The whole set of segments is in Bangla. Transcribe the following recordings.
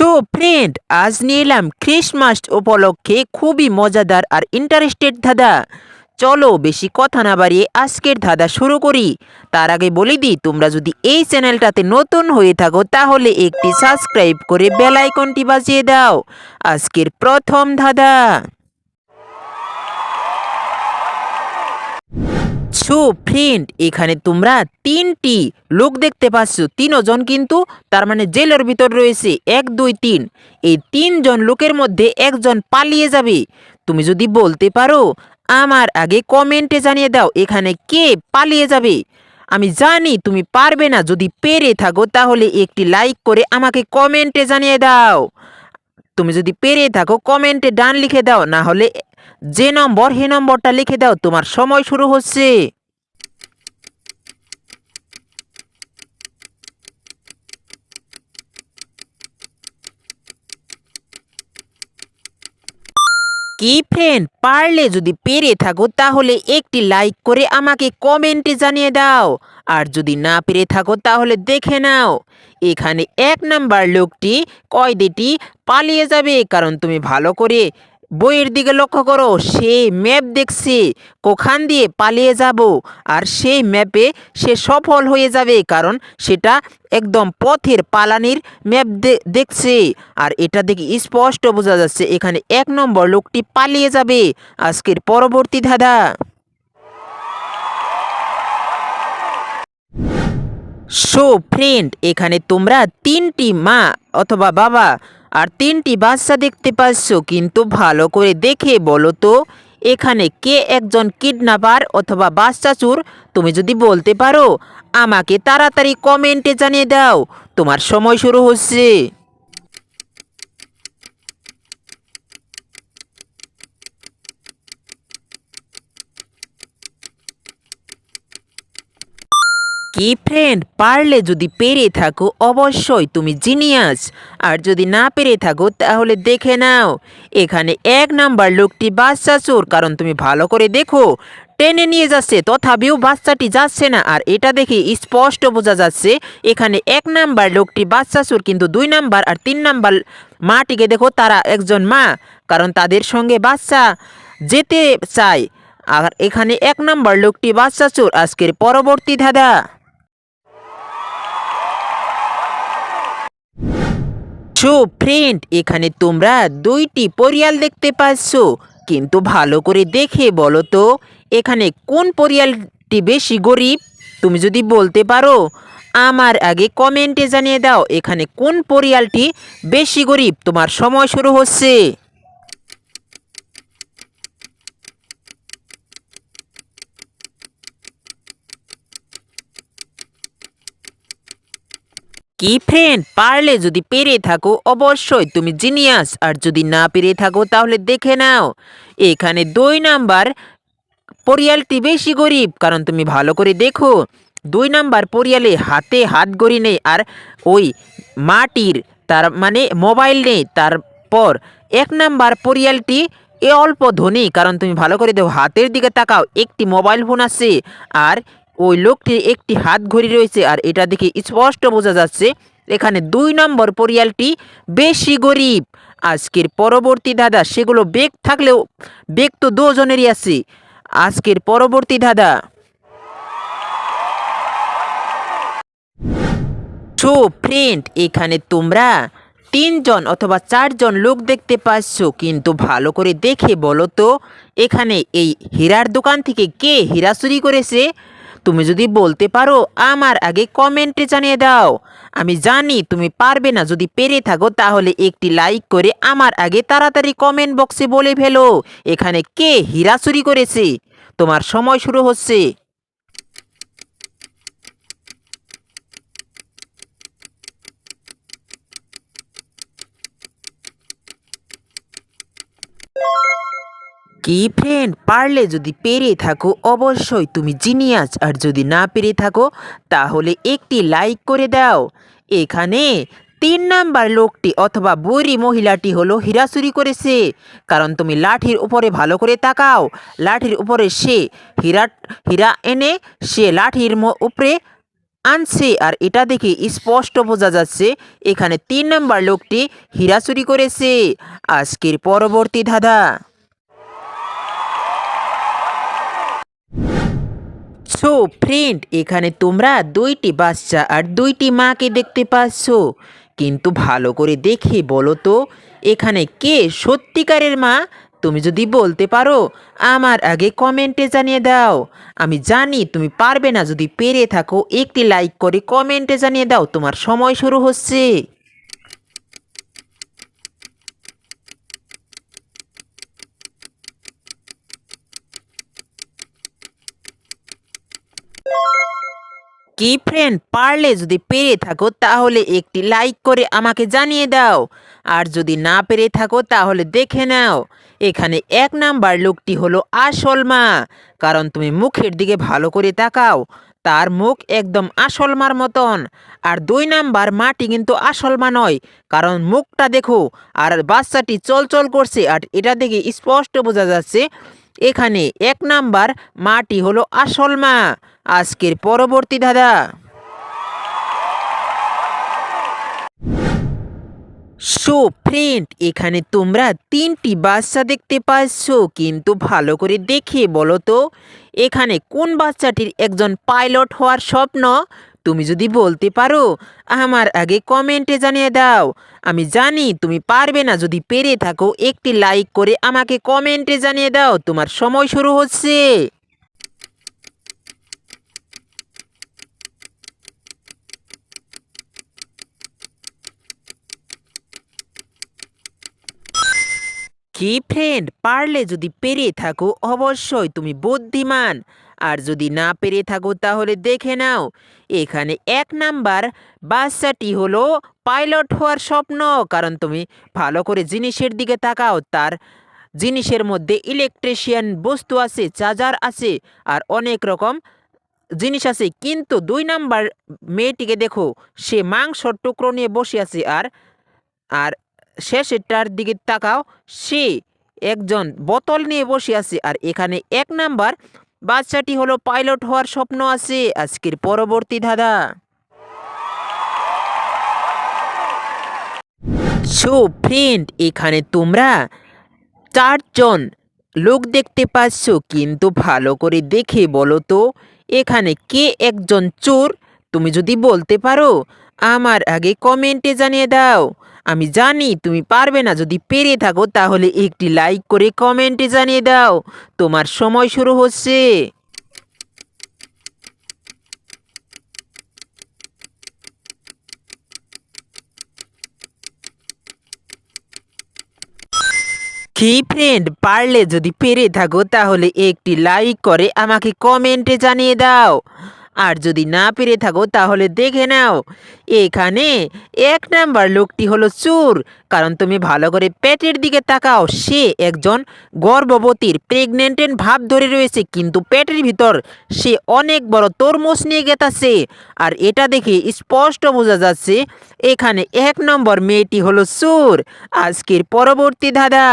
সো ফ্রেন্ড আজ নিয়ে এলাম ক্রিসমাস উপলক্ষে খুবই মজাদার আর ইন্টারেস্টেড ধাঁধা। চলো বেশি কথা না বাড়িয়ে আজকের ধাঁধা শুরু করি। তার আগে বলে দিই, তোমরা যদি এই চ্যানেলটাতে নতুন হয়ে থাকো, তাহলে একটি সাবস্ক্রাইব করে বেলাইকনটি বাজিয়ে দাও। আজকের প্রথম ধাঁধা। সো ফ্রেন্ড এখানে তোমরা তিনটি লোক দেখতে পাচ্ছ। তিনজন কিন্তু তার মানে জেলের ভিতর রয়েছে। এক, দুই, তিন। এই তিনজন লোকের মধ্যে একজন পালিয়ে যাবে। তুমি যদি বলতে পারো, আমার আগে কমেন্টে জানিয়ে দাও, এখানে কে পালিয়ে যাবে। আমি জানি তুমি পারবে না। যদি পেরে থাকো, তাহলে একটি লাইক করে আমাকে কমেন্টে জানিয়ে দাও। তুমি যদি পেরে থাকো কমেন্টে ডান লিখে দাও। না হলে যে নম্বর, হে নম্বরটা লিখে দাও। তোমার সময় শুরু হচ্ছে। কি ফ্রেন্ড পারলে যদি পেরে থাকো, তাহলে একটি লাইক করে আমাকে কমেন্টে জানিয়ে দাও। আর যদি না পেরে থাকো, তাহলে দেখে নাও। এখানে এক নাম্বার লোকটি কয়দিটি পালিয়ে যাবে? কারণ তুমি ভালো করে বইয়ের দিকে লক্ষ্য করো সে ম্যাপ দেখছে, কোখান দিয়ে পালিয়ে যাব, আর সেই ম্যাপে সে সফল হয়ে যাবে, কারণ সেটা একদম পথের পালানির ম্যাপ দেখছে। আর এটা দেখে স্পষ্ট বোঝা যাচ্ছে, এখানে এক নম্বর লোকটি পালিয়ে যাবে। আজকের পরবর্তী ধাঁধা। সো ফ্রেন্ড এখানে তোমরা তিনটি মা অথবা বাবা আর তিনটি বাচ্চা দেখতে পাচ্ছ, কিন্তু ভালো করে দেখে বলো তো, এখানে কে একজন কিডনাপার অথবা বাচ্চা চুর তুমি যদি বলতে পারো, আমাকে তাড়াতাড়ি কমেন্টে জানিয়ে দাও, তোমার সময় শুরু হচ্ছে। কি ফ্রেন্ড পারলে যদি পেরে থাকো, অবশ্যই তুমি জিনিয়াস আর যদি না পেরে থাকো, তাহলে দেখে নাও। এখানে এক নাম্বার লোকটি বাচ্চা চোর, কারণ তুমি ভালো করে দেখো। টেনে নিয়ে যাচ্ছে, তথাপিও বাচ্চাটি যাচ্ছে না। আর এটা দেখে স্পষ্ট বোঝা যাচ্ছে, এখানে এক নাম্বার লোকটি বাচ্চা চোর, কিন্তু দুই নাম্বার আর তিন নাম্বার মাটিকে দেখো, তারা একজন মা, কারণ তাদের সঙ্গে বাচ্চা যেতে চায়। আর এখানে এক নাম্বার লোকটি বাচ্চা চোর, আজকের পরবর্তী ধাঁধা। সো ফ্রেন্ড এখানে তোমরা দুইটি পরিয়াল দেখতে পাচ্ছো। কিন্তু ভালো করে দেখে বলো তো, এখানে কোন পরিয়ালটি বেশি গরিব? তুমি যদি বলতে পারো, আমার আগে কমেন্টে জানিয়ে দাও, এখানে কোন পরিয়ালটি বেশি গরিব? তোমার সময় শুরু হচ্ছে। কি ফ্রেন্ড পারলে যদি পেরে থাকো, অবশ্যই তুমি জিনিয়াস আর যদি না পেরে থাকো, তাহলে দেখে নাও। এখানে দুই নাম্বার পরিয়ালটি বেশি গরিব, কারণ তুমি ভালো করে দেখো। দুই নাম্বার পরিয়ালে হাতে হাত গড়ি নেই, আর ওই মাটির তার মানে মোবাইল নেই, তারপর এক নাম্বার পরিয়ালটি এ অল্প ধনী, কারণ তুমি ভালো করে দেখো, হাতের দিকে তাকাও, একটি মোবাইল ফোন আছে। আর ওই লোকটির একটি হাত ঘড়ি রয়েছে আর এটা দেখে স্পষ্ট বোঝা যাচ্ছে এখানে দুই নম্বর পরিয়ালটি বেশি গরিব। আজকের পরবর্তী দাদা সেগুলো বেগ থাকলেও বেগ তো দুজনেরই আছে। আজকের পরবর্তী দাদা সো ফ্রেন্ড এখানে তোমরা তিনজন অথবা চারজন লোক দেখতে পাচ্ছ, কিন্তু ভালো করে দেখে বলো তো, এখানে এই হীরার দোকান থেকে কে হীরা চুরি করেছে? তুমি যদি বলতে পারো, আমার আগে কমেন্টে জানিয়ে দাও। আমি জানি তুমি পারবে না, যদি পেরে থাকো, তাহলে একটি লাইক করে আমার আগে তাড়াতাড়ি কমেন্ট বক্সে বলে ফেলো, এখানে কে হীরা চুরি করেছে? তোমার সময় শুরু হচ্ছে। কি ফ্রেন্ড? পারলে যদি পেরে থাকো, অবশ্যই তুমি জিনিয়াস। আর যদি না পেরে থাকো, তাহলে একটি লাইক করে দাও। এখানে তিন নাম্বার লোকটি অথবা বুড়ি মহিলাটি হলো হীরা চুরি করেছে। কারণ তুমি লাঠির উপরে ভালো করে তাকাও। লাঠির উপরে সে হীরা হীরা এনে সে লাঠির উপরে আনছে। আর এটা দেখে স্পষ্ট বোঝা যাচ্ছে, এখানে তিন নাম্বার লোকটি হীরা চুরি করেছে। আজকের পরবর্তী ধাঁধা। সো ফ্রেন্ড, এখানে তোমরা দুইটি বাচ্চা আর দুইটি মাকে দেখতে পাচ্ছ। কিন্তু ভালো করে দেখে বলো তো, এখানে কে সত্যিকারের মা? তুমি যদি বলতে পারো, আমার আগে কমেন্টে জানিয়ে দাও। আমি জানি তুমি পারবে না যদি পেরে থাকো, একটি লাইক করে কমেন্টে জানিয়ে দাও, তোমার সময় শুরু হচ্ছে। কি ফ্রেন্ড পারলে যদি পেরে থাকো, তাহলে একটি লাইক করে আমাকে জানিয়ে দাও। আর যদি না পেরে থাকো, তাহলে দেখে নাও। এখানে এক নাম্বার লোকটি হলো আসল মা। কারণ তুমি মুখের দিকে ভালো করে তাকাও। তার মুখ একদম আসল মার মতন। আর দুই নাম্বার মাটি কিন্তু আসল মা নয়। কারণ মুখটা দেখো, আর বাচ্চাটি চলচল করছে। আর এটা দেখে স্পষ্ট বোঝা যাচ্ছে, এখানে এক নাম্বার মাটি হলো আসল মা। আজকের পরবর্তী দাদা সো ফ্রেন্ড এখানে তোমরা তিনটি বাচ্চা দেখতে পাচ্ছ, কিন্তু ভালো করে দেখে বলো তো, এখানে কোন বাচ্চাটির একজন পাইলট হওয়ার স্বপ্ন? তুমি যদি বলতে পারো, আমার আগে কমেন্টে জানিয়ে দাও। আমি জানি তুমি পারবে না, যদি পেরে থাকো, একটি লাইক করে আমাকে কমেন্টে জানিয়ে দাও, তোমার সময় শুরু হচ্ছে। কি ফ্রেন্ড পারলে যদি পেরে থাকো, অবশ্যই তুমি বুদ্ধিমান। আর যদি না পেরে থাকো, তাহলে দেখে নাও, এখানে এক নাম্বার বাচ্চাটি হলো পাইলট হওয়ার স্বপ্ন, কারণ তুমি ভালো করে জিনিসের দিকে তাকাও। তার জিনিসের মধ্যে ইলেকট্রিশিয়ান বস্তু আছে, চার্জার আছে, আর অনেক রকম জিনিস আছে। কিন্তু দুই নাম্বার মেয়েটিকে দেখো, সে মাংসর টুকরো নিয়ে বসে আছে, আর আর শেষেরটার দিকে তাকাও। সে একজন বোতল নিয়ে বসে আছে আর এখানে এক নাম্বার বাচ্চাটি হলো পাইলট হওয়ার স্বপ্ন আছে। আজকের পরবর্তী ধাঁধা। সো ফ্রেন্ড, এখানে তোমরা চারজন লোক দেখতে পাচ্ছ, কিন্তু ভালো করে দেখে বলো তো, এখানে কে একজন চোর? তুমি যদি বলতে পারো, আমার আগে কমেন্টে জানিয়ে দাও। আমি জানি তুমি পারবে না, যদি পেরে থাকো তাহলে একটি লাইক করে কমেন্টে জানিয়ে দাও। তোমার সময় শুরু হচ্ছে। কি ফ্রেন্ড পারলে যদি পেরে থাকো তাহলে একটি লাইক করে আমাকে কমেন্টে জানিয়ে দাও। আর যদি না পেরে থাকো তাহলে দেখে নাও। এখানে এক নাম্বার লোকটি হলো চোর। কারণ তুমি ভালো করে পেটের দিকে তাকাও। সে একজন গর্ভবতীর প্রেগনেন্টের ভাব ধরে রয়েছে, কিন্তু পেটের ভিতর সে অনেক বড় তরমুজ নিয়ে গেতাছে। আর এটা দেখে স্পষ্ট বোঝা যাচ্ছে, এখানে এক নম্বর মেয়েটি হলো চোর। আজকের পরবর্তী ধাঁধা।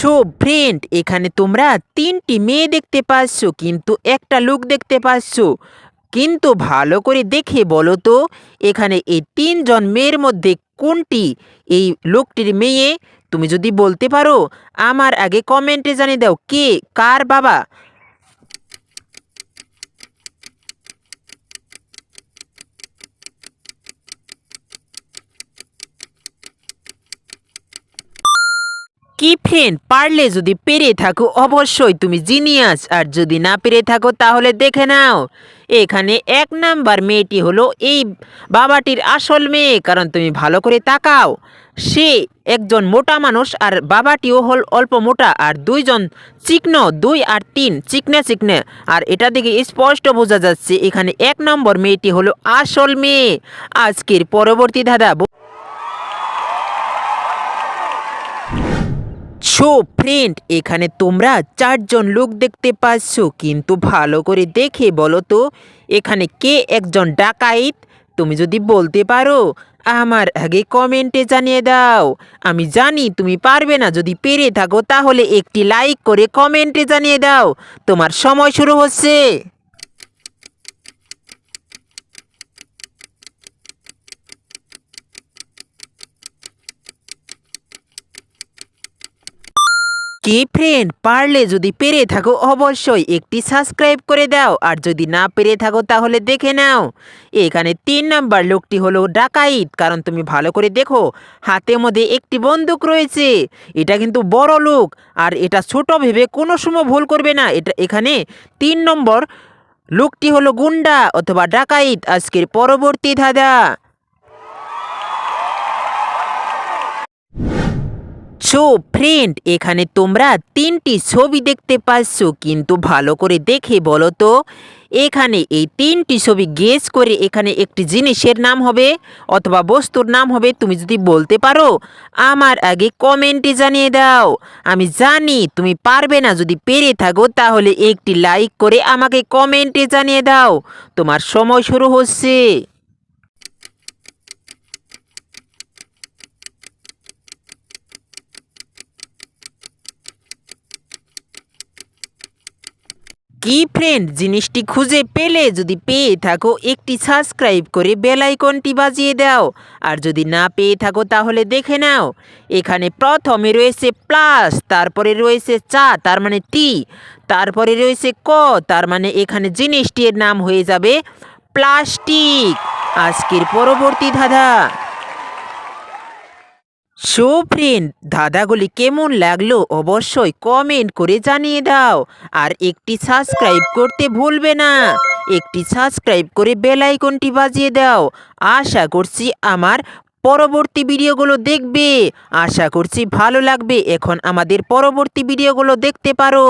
So friend. এখানে তোমরা তিনটি মেয়ে দেখতে পাচ্ছ, কিন্তু একটা লোক দেখতে পাচ্ছ। কিন্তু ভালো করে দেখে বলো তো, এখানে এই তিনজন মেয়ের মধ্যে কোনটি? এই লোকটির মেয়ে, তুমি যদি বলতে পারো, আমার আগে কমেন্টে জানিয়ে দাও, কে? কার বাবা? ফ্রেন্ড পারলে যদি পেরে থাকো, অবশ্যই তুমি জিনিয়াস। আর যদি না পেরে থাকো, তাহলে দেখে নাও, এখানে এক নাম্বার মেয়েটি হলো এই বাবাটির আসল মেয়ে, কারণ তুমি ভালো করে তাকাও। সে একজন মোটা মানুষ, আর বাবাটিও হল অল্প মোটা, আর দুইজন চিকন, দুই আর তিন, চিকনে চিকনে। আর এটা দেখে স্পষ্ট বোঝা যাচ্ছে, এখানে এক নম্বর মেয়েটি হলো আসল মেয়ে। আজকের পরবর্তী ধাঁধা সো ফ্রেন্ড, এখানে তোমরা চারজন লোক দেখতে পাচ্ছ। কিন্তু ভালো করে দেখে বলো তো, এখানে কে একজন ডাকাইত? তুমি যদি বলতে পারো, আমার আগে কমেন্টে জানিয়ে দাও। আমি জানি তুমি পারবে না, যদি পেরে থাকো তাহলে একটি লাইক করে কমেন্টে জানিয়ে দাও। তোমার সময় শুরু হচ্ছে। কি ফ্রেন্ড পারলে যদি পেরে থাকো, অবশ্যই একটি সাবস্ক্রাইব করে দাও। আর যদি না পেরে থাকো, তাহলে দেখে নাও। এখানে তিন নাম্বার লোকটি হলো ডাকাইত। কারণ তুমি ভালো করে দেখো হাতে মধ্যে একটি বন্দুক রয়েছে। এটা কিন্তু বড় লোক। আর এটা ছোট ভেবে কোনো সময় ভুল করবে না। এটা এখানে তিন নম্বর লোকটি হলো গুন্ডা অথবা ডাকাইত। আজকের পরবর্তী ধাঁধা। সো ফ্রেন্ড এখানে তোমরা তিনটি ছবি দেখতে পাচ্ছ, কিন্তু ভালো করে দেখে বলো তো। এখানে এই তিনটি ছবি গেস করে এখানে একটি জিনিসের নাম হবে অথবা বস্তুর নাম হবে, তুমি যদি বলতে পারো, আমার আগে কমেন্টে জানিয়ে দাও। আমি জানি তুমি পারবে না, যদি পেরে থাকো, তাহলে একটি লাইক করে আমাকে কমেন্টে জানিয়ে দাও। তোমার সময় শুরু হচ্ছে। কি ফ্রেন্ড জিনিসটি খুঁজে পেলে যদি পেয়ে থাকো, একটি সাবস্ক্রাইব করে বেল আইকনটি বাজিয়ে দাও। আর যদি না পেয়ে থাকো, তাহলে দেখে নাও। এখানে প্রথমে রয়েছে প্লাস তারপরে রয়েছে চা, তার মানে টি। তারপরে রয়েছে ক, তার মানে এখানে জিনিসটির নাম হয়ে যাবে প্লাস্টিক। আজকের পরবর্তী ধাঁধা। সো ফ্রেন্ড দাদাগুলি কেমন লাগল অবশ্যই কমেন্ট করে জানিয়ে দাও। আর একটি সাবস্ক্রাইব করতে ভুলবে না। একটি সাবস্ক্রাইব করে বেল আইকনটি বাজিয়ে দাও। আশা করছি আমার পরবর্তী ভিডিওগুলো দেখবে। আশা করছি ভালো লাগবে। এখন আমাদের পরবর্তী ভিডিওগুলো দেখতে পারো।